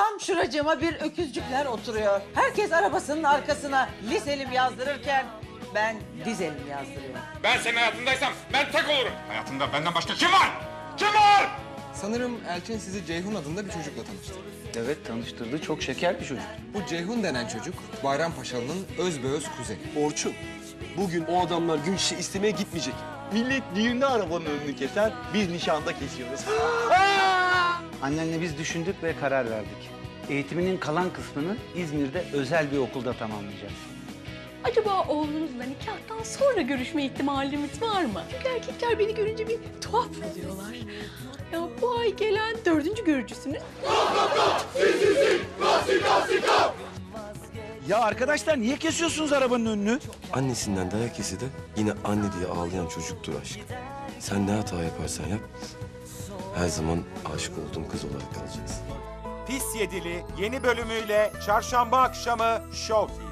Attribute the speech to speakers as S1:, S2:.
S1: Tam şuracıma bir öküzcükler oturuyor. Herkes arabasının arkasına liselim yazdırırken ben dizelim yazdırıyorum.
S2: Ben senin hayatındaysam ben tek olurum. Hayatında benden başka kim var? Kim var?
S3: Sanırım Elçin sizi Ceyhun adında bir çocukla tanıştırdı.
S4: Evet tanıştırdı. Çok şeker bir çocuk.
S3: Bu Ceyhun denen çocuk Bayrampaşalı'nın özbeöz kuzeni.
S5: Orçun, bugün o adamlar gün şişe istemeye gitmeyecek. Millet düğünde arabanın önünü keser, biz nişanda kesiyoruz.
S4: Annenle biz düşündük ve karar verdik. Eğitiminin kalan kısmını İzmir'de özel bir okulda tamamlayacağız.
S6: Acaba oğlunuzla nikahtan sonra görüşme ihtimalimiz var mı? Çünkü erkekler beni görünce bir tuhaf oluyorlar. Ya bu ay gelen dördüncü görücüsünüz.
S7: Ya arkadaşlar niye kesiyorsunuz arabanın önünü?
S8: Annesinden dayak yese de yine anne diye ağlayan çocuktur aşk. Sen ne hata yaparsan yap, her zaman aşık olduğum kız olarak kalacaksın.
S2: Pis Yedili yeni bölümüyle çarşamba akşamı Show TV'de.